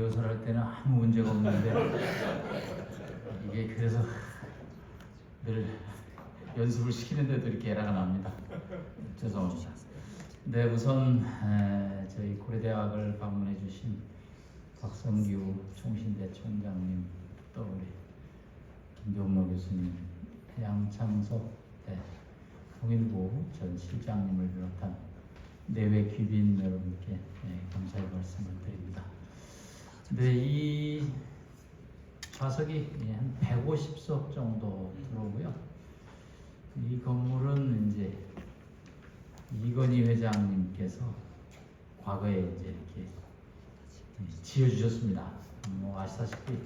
리허설 할 때는 아무 문제가 없는데 이게 그래서 늘 연습을 시키는데도 이렇게 에러가 납니다. 죄송합니다. 네, 우선 에, 저희 고려대학을 방문해 주신 박성규 총신대 총장님 또 우리 김종로 교수님, 양창석 대 통일부 전 실장님을 비롯한 내외 귀빈 여러분께 예, 감사의 말씀을 드립니다. 네, 이 좌석이 예, 한 150석 정도 들어오고요. 이 건물은 이제 이건희 회장님께서 과거에 이제 이렇게 지어주셨습니다. 뭐 아시다시피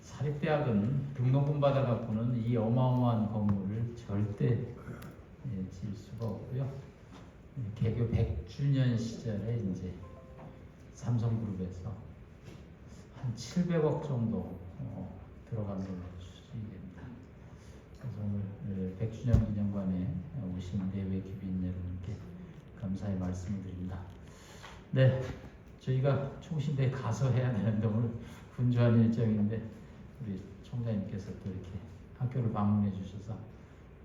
사립대학은 등록금 받아갖고는 이 어마어마한 건물을 절대 예, 지을 수가 없고요. 개교 100주년 시절에 이제 삼성그룹에서 한 700억 정도 어, 들어간 걸로 추정이 됩니다. 그래서 오늘 100주년 기념관에 오신 내외 귀빈 여러분께 감사의 말씀을 드립니다. 네, 저희가 총신대에 가서 해야 되는데 오늘 분주한 일정인데 우리 총장님께서 또 이렇게 학교를 방문해 주셔서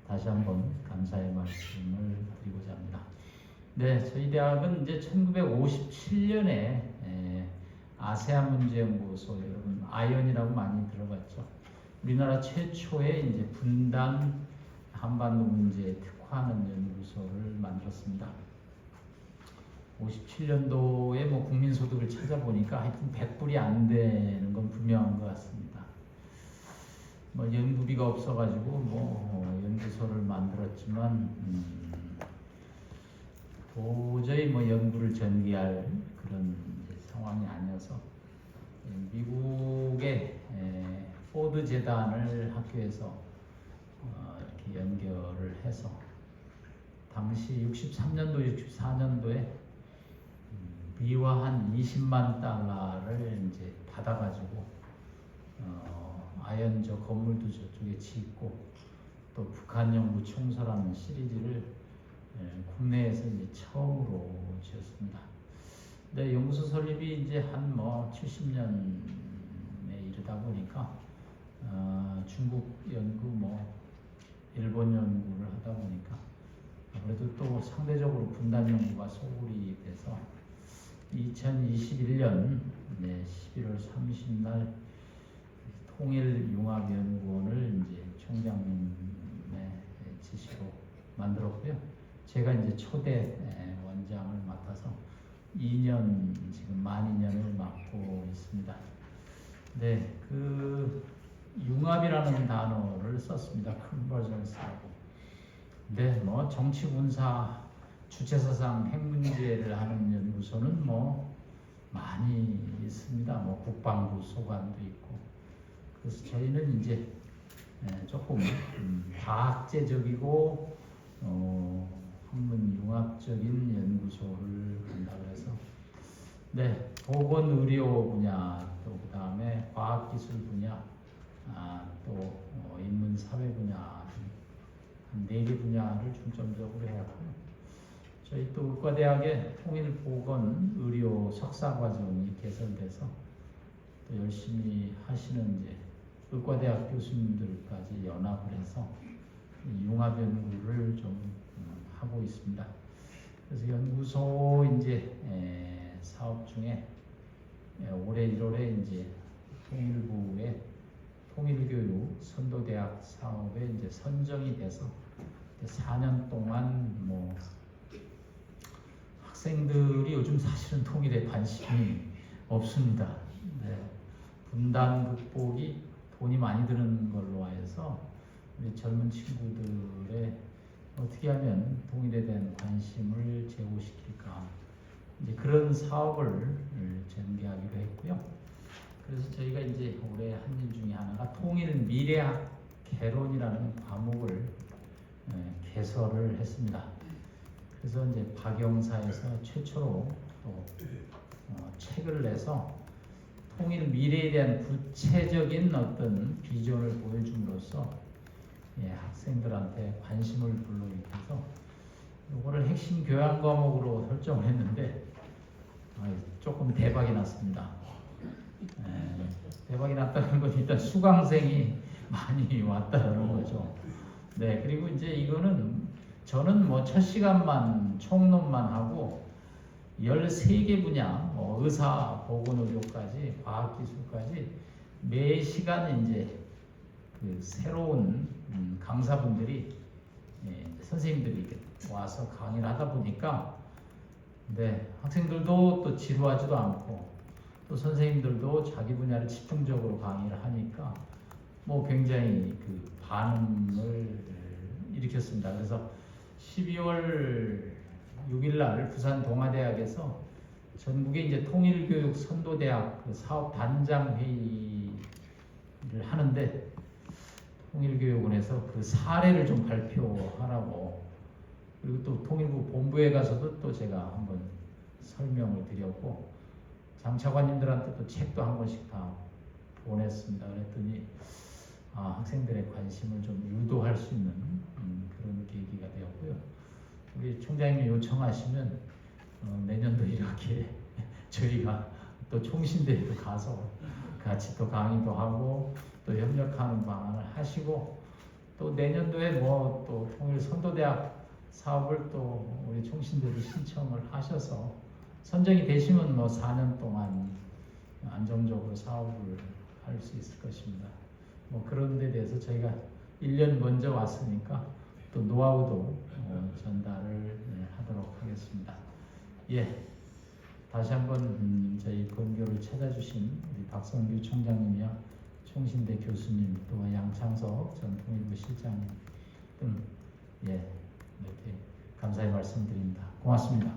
다시 한번 감사의 말씀을 드리고자 합니다. 네, 저희 대학은 이제 1957년에 아세안 문제연구소 여러분 아이언이라고 많이 들어봤죠. 우리나라 최초의 이제 분단 한반도 문제에 특화하는 연구소를 만들었습니다. 57년도에 뭐 국민소득을 찾아보니까 하여튼 100불이 안 되는 건 분명한 것 같습니다. 뭐 연구비가 없어가지고 뭐 연구소를 만들었지만 음 도저히 뭐 연구를 전개할 그런 상황이 아니어서 미국의 포드 재단을 학교에서 어 이렇게 연결을 해서 당시 63년도, 64년도에 미화 한 20만 달러를 이제 받아가지고 어, 아연 저 건물도 저쪽에 짓고 또 북한 연구 총서라는 시리즈를 예, 국내에서 이제 처음으로 지었습니다. 네, 연구소 설립이 이제 한 뭐 70년에 이르다 보니까 어, 중국 연구 뭐 일본 연구를 하다 보니까 아무래도 또 상대적으로 분단 연구가 소홀히 돼서 2021년 네, 11월 30날 통일융합연구원을 이제 총장님의 지시로 만들었고요. 제가 이제 초대 원장을 맡아서 2년 지금 만 2년을 맡고 있습니다. 네, 그 융합이라는 단어를 썼습니다. 컨버전스라고. 네, 뭐 정치 군사 주체사상 핵 문제를 하는 연구소는 뭐 많이 있습니다. 뭐 국방부 소관도 있고. 그래서 저희는 이제 조금 음, 과학제적이고 어, 학문 융합적인 연구소를 해서 네 보건 의료 분야 또 그 다음에 과학기술 분야 아, 또 어, 인문 사회 분야 한네 개 분야를 중점적으로 해왔고요. 저희 또 의과대학의 통일보건 의료 석사 과정이 개설돼서 또 열심히 하시는 이제 의과대학 교수님들까지 연합을 해서 융합 연구를 좀 음, 하고 있습니다. 그래서 연구소 이제 사업 중에 올해 1월에 이제 통일부의 통일교육 선도대학 사업에 이제 선정이 돼서 4년 동안 뭐 학생들이 요즘 사실은 통일에 관심이 없습니다. 네. 분단 극복이 돈이 많이 드는 걸로 해서 우리 젊은 친구들의 어떻게 하면 통일에 대한 관심을 제고시킬까 이제 그런 사업을 전개하기로 했고요. 그래서 저희가 이제 올해 한 일 중에 하나가 통일 미래학 개론이라는 과목을 개설을 했습니다. 그래서 이제 박영사에서 최초로 또 어, 책을 내서 통일 미래에 대한 구체적인 어떤 비전을 보여줌으로써 예, 학생들한테 관심을 불러일으켜서 이거를 핵심 교양 과목으로 설정을 했는데 아, 조금 대박이 났습니다. 예, 대박이 났다는 건 일단 수강생이 많이 왔다는 거죠. 네, 그리고 이제 이거는 저는 뭐 첫 시간만 총론만 하고 13개 분야, 뭐 의사, 보건의료까지, 과학기술까지 매 시간 이제 그 새로운 음, 강사분들이 예, 선생님들이 와서 강의를 하다 보니까 네, 학생들도 또 지루하지도 않고 또 선생님들도 자기 분야를 집중적으로 강의를 하니까 뭐 굉장히 그 반응을 일으켰습니다. 그래서 12월 6일 날 부산 동아대학에서 전국의 이제 통일교육 선도대학 그 사업 단장 회의를 하는데 통일교육원에서 그 사례를 좀 발표하라고 그리고 또 통일부 본부에 가서도 또 제가 한번 설명을 드렸고 장차관님들한테 또 책도 한 권씩 다 보냈습니다. 그랬더니 아, 학생들의 관심을 좀 유도할 수 있는 음, 그런 계기가 되었고요. 우리 총장님이 요청하시면 어, 내년도 이렇게 저희가 또 총신대에도 가서 같이 또 강의도 하고 또 협력하는 방안을 하시고 또 내년도에 뭐 또 통일 선도대학 사업을 또 우리 총신대도 신청을 하셔서 선정이 되시면 뭐 4년 동안 안정적으로 사업을 할 수 있을 것입니다. 뭐 그런 데 대해서 저희가 1년 먼저 왔으니까 또 노하우도 어, 전달을 네, 하도록 하겠습니다. 예. 다시 한번 음, 저희 건교를 찾아주신 우리 박성규 총장님이야 총신대 교수님 또 양창석 전 통일부 실장님 등 예, 감사의 말씀 드립니다. 고맙습니다.